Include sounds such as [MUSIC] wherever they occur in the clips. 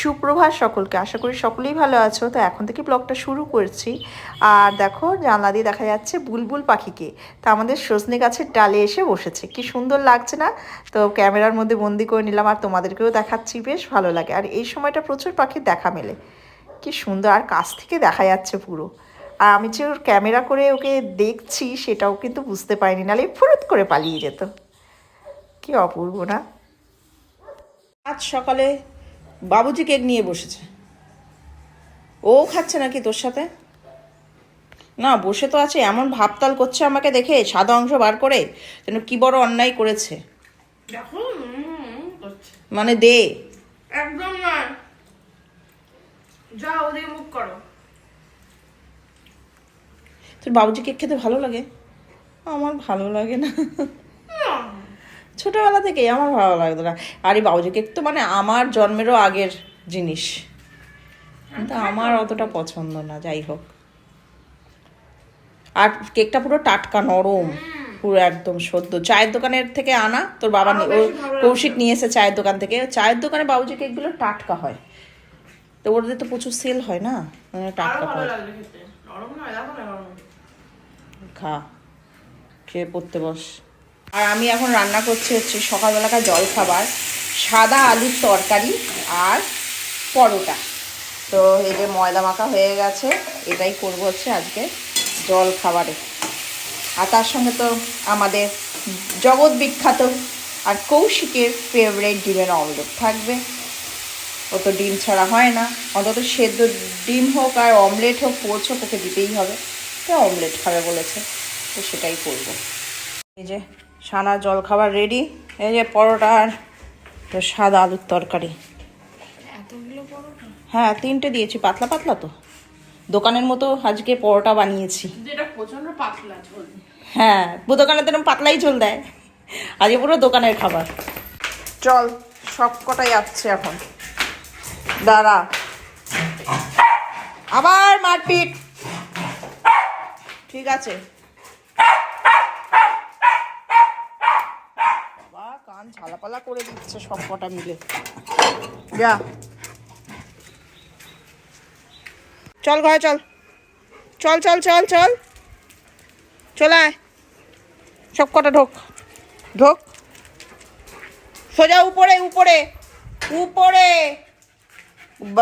সুপ্রভাত সকলকে। আশা করি সকলেই ভালো আছো। তো এখন থেকে ব্লগটা শুরু করছি। আর দেখো, জানলা দিয়ে দেখা যাচ্ছে বুলবুল পাখিকে। তা আমাদের সজনে গাছের ডালে এসে বসেছে। কি সুন্দর লাগছে না? তো ক্যামেরার মধ্যে বন্দি করে নিলাম আর তোমাদেরকেও দেখাচ্ছি। বেশ ভালো লাগে। আর এই সময়টা প্রচুর পাখির দেখা মেলে। কি সুন্দর। আর কাছ থেকে দেখা যাচ্ছে পুরো। আর আমি যে ওর ক্যামেরা করে ওকে দেখছি, সেটাও কিন্তু বুঝতে পারিনি। নাহলে ফুরুত করে পালিয়ে যেত। কি অপূর্ব না? আজ সকালে বাবুজি কেক নিয়ে বসেছে। ও খাচ্ছে নাকি তোর সাথে? না বসে তো আছে এমন ভাবতাল করছে আমাকে দেখে সাদা অংশ বার করে যেন কি বড় অন্যায় করেছে। মানে দে। একদম না যাও ওদিকে মুখ করো। তোর বাবুজি কেক খেতে ভালো লাগে? আমার ভালো লাগে না। ছোটবেলা থেকেই আমার ভালো লাগতো না। আর এই বাবুজি কেক তো মানে আমার জন্মেরও আগের জিনিস। কিন্তু আমার অতটা পছন্দ না যাই হোক। আর কেকটা পুরো টাটকা নরম। পুরো একদম সদ্য। চায়ের দোকানের থেকে আনা তোর বাবা কৌশিক নিয়ে এসে চায়ের দোকান থেকে। চায়ের দোকানে বাবুজি কেকগুলো টাটকা হয়। তো ওদের তো প্রচুর সেল হয় না? মানে টাটকা পায় নরম। খা খেয়ে পড়তে বস। আর আমি এখন রান্না করছি হচ্ছে সকালবেলাকার জল খাবার সাদা আলুর তরকারি আর পরোটা। তো এই যে ময়দা মাখা হয়ে গেছে, এটাই করব হচ্ছে আজকে জল খাবারে আর তার সঙ্গে তো আমাদের জগৎ বিখ্যাত আর কৌশিকের ফেভারেট ডিমের অমলেট থাকবে। ও তো ডিম ছাড়া হয় না, অন্তত সেদ্ধ ডিম হোক আর অমলেট হোক, পোচ হোক, ওকে দিতেই হবে। তো অমলেট খাবে বলেছে? তো সেটাই করব। এই যে সানা জল খাবার রেডি এই যে পরোটা আর তো সাদা আলুর তরকারি। হ্যাঁ তিনটে দিয়েছি পাতলা পাতলা তো। দোকানের মতো আজকে পরোটা বানিয়েছি। হ্যাঁ দোকানে তো পাতলাই ঝোল দেয়। আজকে পুরো দোকানের খাবার। চল সব কটাই যাচ্ছে এখন। দাঁড়া। আবার মারপিট। ঠিক আছে বাবা কান করে দিচ্ছে সব কটা মিলে। যা। চল ঘরে চল। চল চল চল চল। চলে আয়। সব কটা ঢোক। ঢোক। সোজা উপরে উপরে। উপরে।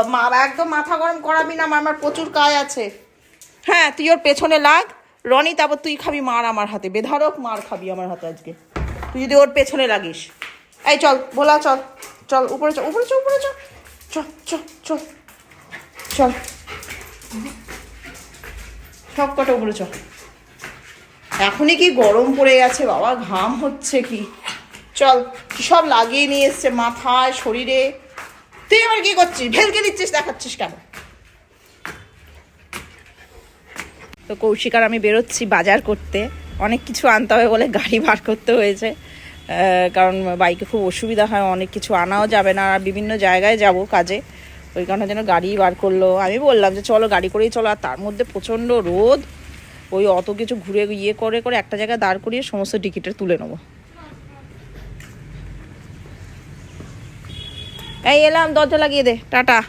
মা, একদম মাথা গরম করাবি না, আমার প্রচুর কাজ আছে। হ্যাঁ তুই ওর পেছনে লাগ। রনি, তারপর তুই খাবি মার আমার হাতে। বেধারক মার খাবি আমার হাতে আজকে। তুই যদি ওর পেছনে লাগিস। এই চল, ভোলা, চল চল, উপরে চল উপরে চল উপরে চল। চল চল চল চল। সব কটা উপরে চল। এখনই কি গরম পড়ে গেছে বাবা, ঘাম হচ্ছে কি। চল, সব লাগিয়ে নিয়ে এসছে মাথায়, শরীরে। তুই আবার কি করছিস? ভেলকে দিচ্ছিস, দেখাচ্ছিস কেন? তো কৌশিকার আমি বেরোচ্ছি বাজার করতে। অনেক কিছু আনতে হবে বলে গাড়ি বার করতে হয়েছে। কারণ বাইকে খুব অসুবিধা হয়, অনেক কিছু আনাও যাবে না, আর বিভিন্ন জায়গায় যাব কাজে। ওই কারণে যেন গাড়ি বার করল। আমি বললাম যে, চলো, গাড়ি করেই চলো। আর তার মধ্যে প্রচণ্ড রোদ। ওই অত কিছু ঘুরে ইয়ে করে করে একটা জায়গায় দাঁড় করিয়ে সমস্ত টিকিটের তুলে নেব। এই এলাম, দরজা লাগিয়ে দে। টাটা।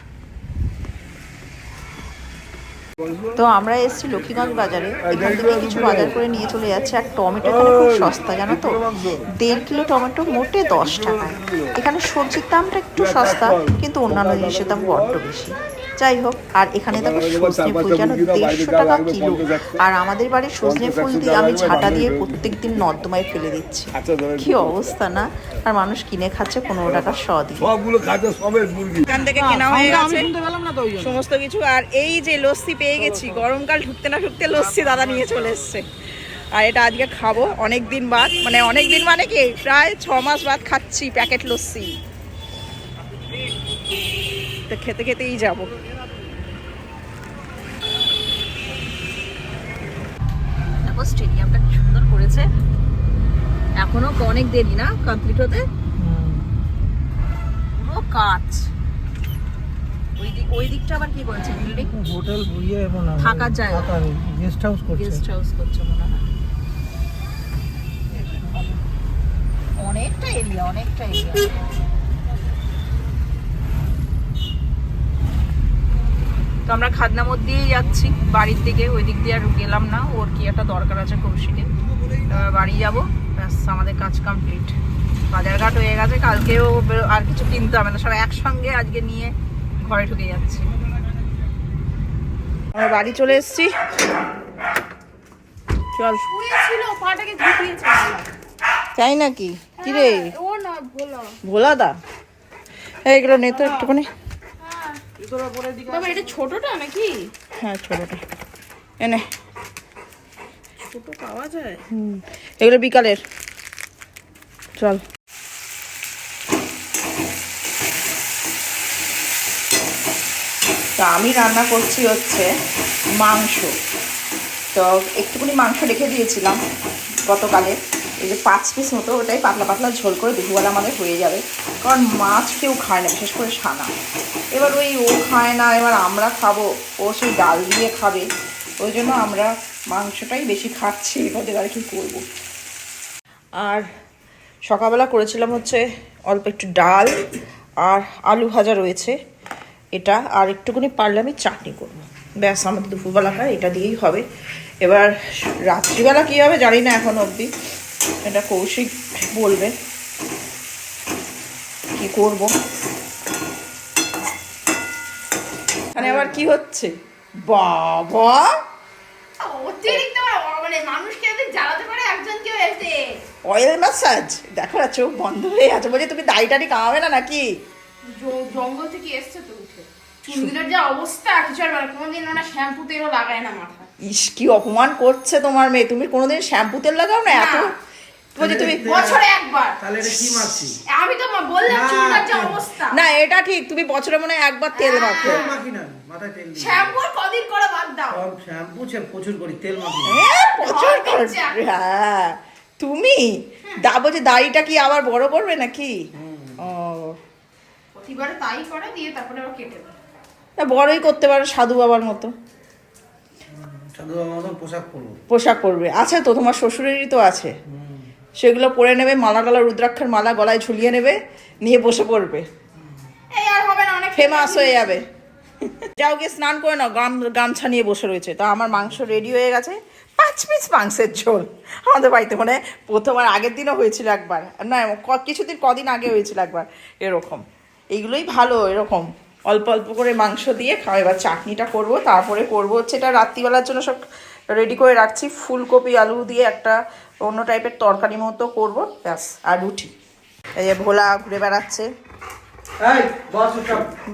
তো আমরা এসেছি লক্ষ্মীগঞ্জ বাজারে। এখান থেকে কিছু বাজার করে নিয়ে চলে যাচ্ছে। আর টমেটো এখানে খুব সস্তা, জানো তো? দেড় কিলো টমেটো মোটে দশ টাকায়। এখানে সবজির দামটা একটু সস্তা, কিন্তু অন্যান্য জিনিসের দাম বড্ড বেশি। যাই হোক আর এখানে দেখো সজনে ফুল যেন দেড়শো টাকা কিলো। আর আমাদের বাড়ির সজনে ফুল দিয়ে আমি ঝাঁটা দিয়ে প্রত্যেকদিন নর্দমায় ফেলে দিচ্ছি। আচ্ছা কি অবস্থা না? আর মানুষ কিনে খাচ্ছে পনেরো টাকার শ দিয়ে। সবগুলো খাচ্ছে সবের মুরগি। এখান থেকে কেনা হয়ে গেছে। সমস্ত কিছু। আর এই যে লস্যি পেয়ে গেছি গরমকাল ঢুকতে না ঢুকতে লস্যি দাদা নিয়ে চলে এসছে। আর এটা আজকে খাব অনেক দিন বাদ। মানে অনেক দিন মানে কি প্রায় ছ মাস বাদ খাচ্ছি প্যাকেট লস্যি। তো খেতে খেতেই যাব। দেখো স্টেডিয়ামটা কি সুন্দর করেছে। এখনও অনেক দেরি না কমপ্লিট হতে? পুরো কাজ ওই দিক ওই দিকটা আবার কি করেছে বিল্ডিং হোটেল ইয়ে মনে হয় থাকার জায়গা। গেস্ট হাউস করছে। গেস্ট হাউস করছে মনে হয়। অনেকটা এরিয়া অনেকটা এরিয়া তো আমরা খাদনা দিয়েই যাচ্ছি। বাড়ির দিকে ওই দিক দিয়ে আর গেলাম না। ওর কি একটা দরকার আছে কৌশিকে এবার বাড়ি যাব। ব্যাস আমাদের কাজ কমপ্লিট বাজারঘাট হয়ে গেছে। কালকেও আর কিছু কিনতে হবে না। সব একসঙ্গে আজকে নিয়ে ঘরে ঢুকে যাচ্ছি। আমরা বাড়ি চলে এসেছি। চল। তাই নাকি? কি রে ও না ভোলা। দা এইগুলো নে তো একটুখানি। এটা ছোটটা নাকি? হ্যাঁ ছোটটা। এনে। ছোট পাওয়া যায়? হুম এগুলো বিকালের। চল। তা আমি রান্না করছি হচ্ছে মাংস। তো একটুখানি মাংস রেখে দিয়েছিলাম গতকালে এই যে পাঁচ পিস মতো ওটাই পাতলা পাতলা ঝোল করে দুপুরবেলা আমাদের হয়ে যাবে। কারণ মাছ কেউ খায় না, বিশেষ করে সানা এবার ওই ও খায় না, এবার আমরা খাব। ও সেই ডাল দিয়ে খাবে। ওই জন্য আমরা মাংসটাই বেশি খাচ্ছি ওদের আর কি করব। আর সকালবেলা করেছিলাম হচ্ছে অল্প একটু ডাল আর আলু ভাজা রয়েছে। এটা আর একটুখানি পারলে আমি চাটনি করব। ব্যাস, আমাদের দুপুরবেলাটা এটা দিয়েই হবে। এবার রাত্রিবেলা কী হবে জানি না এখন অবধি। এটা কৌশিক বলবে কি করব? এখানে আবার কি হচ্ছে? বাবা! অতিরিক্ত মানে মানুষকে জ্বালাতে পারে একজন অয়েল ম্যাসাজ দেখো না চোখ বন্ধ হয়ে আছে। বলছি তুমি দাড়ি টাড়ি কামাবে না নাকি? জঙ্গল থেকে এসছে তো উঠে। চুলগুলোর যা অবস্থা কিছু আর মানে কোনোদিন ওনা শ্যাম্পু তেলও লাগায় না মাথা ইস কি অপমান করছে তোমার মেয়ে। তুমি কোনোদিন শ্যাম্পু তেল লাগাও না? এত। বলছি তুমি বছরে একবার। তাহলে এটা কি মারছি? আমি তো বললাম না, চুলটার যা অবস্থা। না এটা ঠিক তুমি বছরে মনে হয় একবার তেল হ্যাঁ। মাখো। মাখি না মাথায় তেল শ্যাম্পু কদিন করে বাদ দাও। শ্যাম্পু সে প্রচুর করি তেল মাখি না। হ্যাঁ, প্রচুর কর-। হ্যাঁ। তুমি? দা বলছি দাড়িটা কি আবার বড় করবে নাকি? ও। প্রতিবারে তাই করে দিয়ে তারপরে আবার কেটে দেয় তা বড়ই করতে পারো সাধু বাবার মতো। পোশাক পোশাক পরবে। আছে তো তোমার শ্বশুরেরই তো আছে। সেগুলো পরে নেবে মালা গলা রুদ্রাক্ষের মালা গলায় ঝুলিয়ে নেবে নিয়ে বসে পড়বে। এই আর হবে না অনেক ফেমাস হয়ে যাবে। যাও গিয়ে স্নান করে নাও গাম গামছা নিয়ে বসে রয়েছে। তো আমার মাংস রেডি হয়ে গেছে পাঁচ পিস মাংসের ঝোল। আমাদের বাড়িতে মানে প্রথম আর আগের দিনও হয়েছিল একবার। না কিছুদিন কদিন আগে হয়েছিল একবার এরকম। এইগুলোই ভালো এরকম। অল্প অল্প করে মাংস দিয়ে খাওয়া এবার চাটনিটা করব তারপরে করব হচ্ছে এটা রাত্রিবেলার জন্য সব রেডি করে রাখছি। ফুলকপি আলু দিয়ে একটা অন্য টাইপের তরকারি মতো করব। ব্যাস আর রুটি। এই যে ভোলা ঘুরে বেড়াচ্ছে।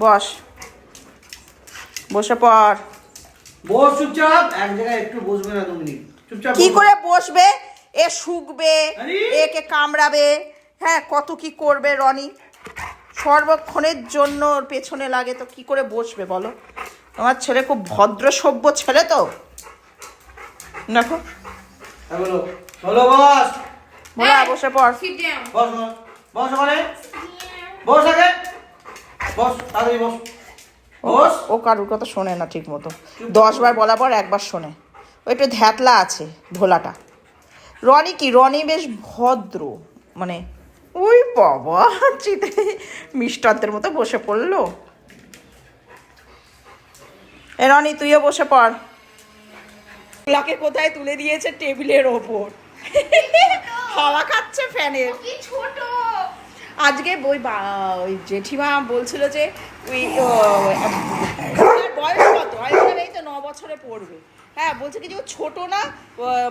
বস বসে। পর বস চুপচাপ। এক জায়গায় একটু বসবে না দু চুপচাপ কি করে বসবে? এ শুকবে! একে কামড়াবে। হ্যাঁ কত কি করবে রনি? সর্বক্ষণের জন্য পেছনে লাগে তো কি করে বসবে বলো? তোমার ছেলে খুব ভদ্র সভ্য ছেলে তো। দেখো। বলো বলো বস। বলা বসে পড়. বস বস। বস ওখানে। বস আগে। বস তাড়াতাড়ি বস। বস। ও কারুর কথা শোনে না ঠিক মতো। দশ বার বলা পর একবার শোনে। ও একটু ধ্যাতলা আছে ভোলাটা। রনি কি? রনি বেশ ভদ্র। মানে ওই বাবা চিতে মিষ্টান্তের মতো বসে পড়ল। এ রনি তুইও বসে পড়। লাকে কোথায় তুলে দিয়েছে টেবিলের ওপর? হাওয়া খাচ্ছে ফ্যানের। ছোট। আজকে ওই বা- ওই জেঠিমা বলছিল যে ওই বয়স কত? এই তো ন বছরে পড়বে। হ্যাঁ বলছে কি যে ও ছোট না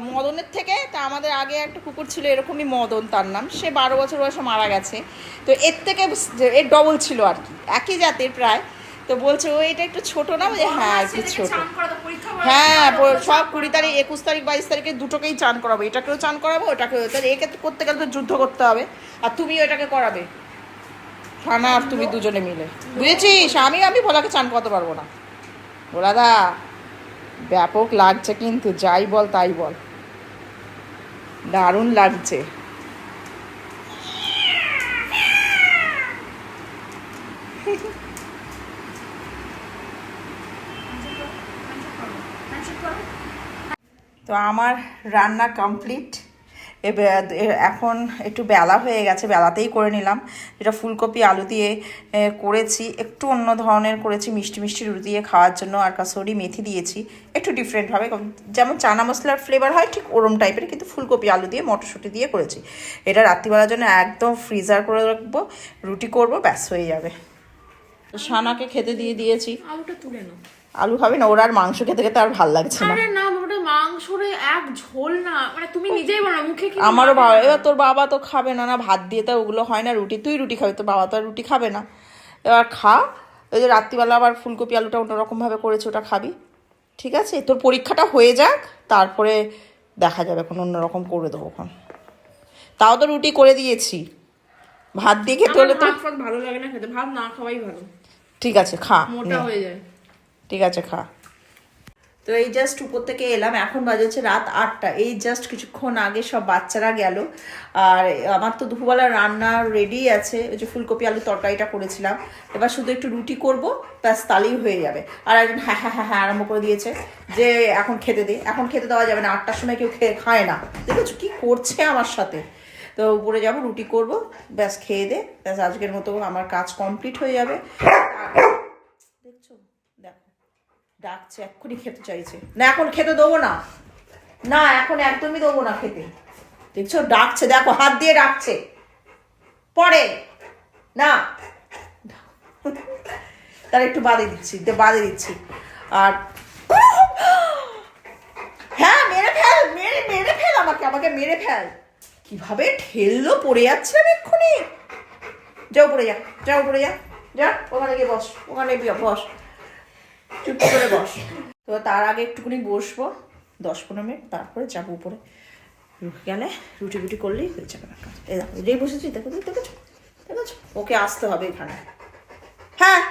মদনের থেকে। তা আমাদের আগে একটা কুকুর ছিল এরকমই মদন তার নাম। সে বারো বছর বয়সে মারা গেছে। তো এর থেকে এর ডবল ছিল আর কি। একই জাতের প্রায়। তো বলছে ও এটা একটু ছোট না? বলে হ্যাঁ একটু ছোট। হ্যাঁ সব কুড়ি তারিখ, একুশ তারিখ, বাইশ তারিখে দুটোকেই চান করাবো। এটাকেও চান করাবো, ওটাকেও তাহলে একে করতে গেলে তো যুদ্ধ করতে হবে। আর তুমি ওটাকে করাবে। ফানা আর তুমি দুজনে মিলে। বুঝেছিস? আমি আমি ভোলাকে চান করতে পারব না। ভোলাদা, ব্যাপক লাগছে কিন্তু, যাই বল, তাই বল। দারুণ লাগছে। [LAUGHS] তো আমার রান্না কমপ্লিট। এখন একটু বেলা হয়ে গেছে বেলাতেই করে নিলাম। যেটা ফুলকপি আলু দিয়ে করেছি একটু অন্য ধরনের করেছি মিষ্টি মিষ্টি রুটি দিয়ে খাওয়ার জন্য আর কাসরি মেথি দিয়েছি। একটু ডিফারেন্টভাবে যেমন চানা মশলার ফ্লেভার হয় ঠিক ওরম টাইপের কিন্তু ফুলকপি আলু দিয়ে মটরশুঁটি দিয়ে করেছি। এটা রাত্রিবেলার জন্য একদম ফ্রিজার করে রাখব রুটি করব ব্যাস হয়ে যাবে। তো সানাকে খেতে দিয়ে দিয়েছি। আলুটা তুলে নাও। আলু খাবে না ওর আর মাংস খেতে খেতে আর ভালো লাগছে না। মাংসরে এক ঝোল না মানে তুমি নিজেই বলো মুখে কি আমারও ভালো এবার তোর বাবা তো খাবে না না ভাত দিয়ে তো ওগুলো হয় না রুটি তুই রুটি খাবি তোর বাবা তো আর রুটি খাবে না। এবার খা ওই যে রাত্রিবেলা আবার ফুলকপি আলুটা অন্যরকমভাবে করেছে ওটা খাবি ঠিক আছে? তোর পরীক্ষাটা হয়ে যাক তারপরে দেখা যাবে এখন অন্যরকম করে দেবো এখন। তাও তো রুটি করে দিয়েছি। ভাত দিয়ে খেতে হলে তো ভালো লাগে না খেতে ভাত না খাওয়াই ভালো। ঠিক আছে খা মোটা হয়ে যায়। ঠিক আছে খা। তো এই জাস্ট উপর থেকে এলাম, এখন বাজে হচ্ছে রাত আটটা। এই জাস্ট কিছুক্ষণ আগে সব বাচ্চারা গেল। আর আমার তো দুপুরবেলা রান্না রেডি আছে, ওই যে ফুলকপি, আলু তরকারিটা করেছিলাম। এবার শুধু একটু রুটি করব, ব্যাস তালেই হয়ে যাবে। আর একজন হ্যাঁ হ্যাঁ হ্যাঁ হ্যাঁ আরম্ভ করে দিয়েছে যে এখন খেতে দে। এখন খেতে দেওয়া যাবে না, আটটার সময় কেউ খেয়ে খায় না। দেখেছ কি করছে আমার সাথে? তো উপরে যাব, রুটি করব, ব্যাস খেয়ে দে। ব্যাস আজকের মতো আমার কাজ কমপ্লিট হয়ে যাবে। ডাকছে, এক্ষুনি খেতে চাইছে। না, এখন খেতে দেবো না। না, এখন একদমই দেবো না খেতে। দেখছ, ডাকছে, দেখো, হাত দিয়ে ডাকছে। পরে। না। তার একটু বাদে দিচ্ছি বাদে দিচ্ছি। আর হ্যাঁ মেরে ফেল, মেরে মেরে ফেল আমাকে আমাকে মেরে ফেল। কীভাবে ঠেললো, পড়ে যাচ্ছে আমি এক্ষুনি। যা, উপরে যা যা পড়ে যা যা, ওখানে গিয়ে বস, ওখানে বস। চুপ করে বস। তো তার আগে একটুখানি বসবো দশ পনেরো মিনিট তারপরে যাব উপরে। গেলে রুটি রুটি করলেই হয়ে যাবে এই দেখো বসেছি দেখো দেখেছ? দেখেছ? ওকে আসতে হবে এখানে। হ্যাঁ!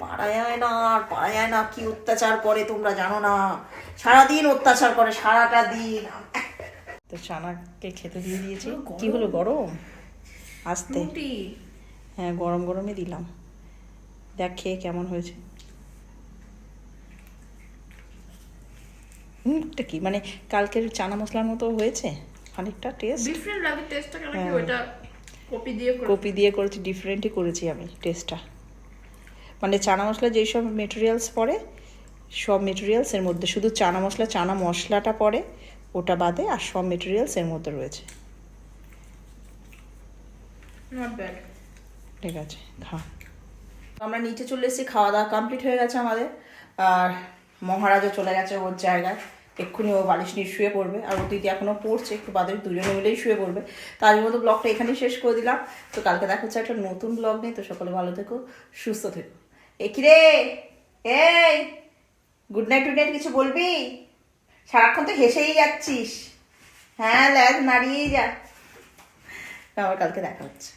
পারা যায় না আর পারা যায় না কি অত্যাচার করে তোমরা জানো না। সারাদিন অত্যাচার করে সারাটা দিন। তো চানাকে খেতে দিয়ে দিয়েছি। কি হলো গরম? আসতে। হ্যাঁ গরম গরমই দিলাম। দেখ খেয়ে কেমন হয়েছে। হুম এটা কি? মানে কালকের চানা মশলার মতো হয়েছে? খানিকটা টেস্ট ডিফারেন্ট লাগে টেস্টটা কেন কি হ্যাঁ। কপি দিয়ে কপি দিয়ে করেছি ডিফারেন্টই করেছি আমি টেস্টটা মানে চানা মশলা যেই সব মেটেরিয়ালস পড়ে সব মেটেরিয়ালস এর মধ্যে শুধু চানা মশলা চানা মশলাটা পড়ে ওটা বাদে আর সব মেটেরিয়ালস এর মধ্যে রয়েছে। নট ব্যাড ঠিক আছে খা। আমরা নিচে চলে এসেছি খাওয়া দাওয়া কমপ্লিট হয়ে গেছে আমাদের। আর মহারাজও চলে গেছে ওর জায়গায়। এক্ষুনি ও বালিশ নিয়ে শুয়ে পড়বে। আর ও দিদি এখনও পড়ছে, একটু বাদে দুজনে মিলেই শুয়ে পড়বে। তো আজকের মতো ব্লগটা এখানেই শেষ করে দিলাম। তো কালকে দেখা হচ্ছে একটা নতুন ব্লগ নেই তো সকলে ভালো থেকো, সুস্থ থেকো। এ রে? এই গুড নাইট টুড নাইট কিছু বলবি? সারাক্ষণ তো হেসেই যাচ্ছিস। হ্যাঁ ল্যাজ নাড়িয়েই যা। আবার কালকে দেখা হচ্ছে।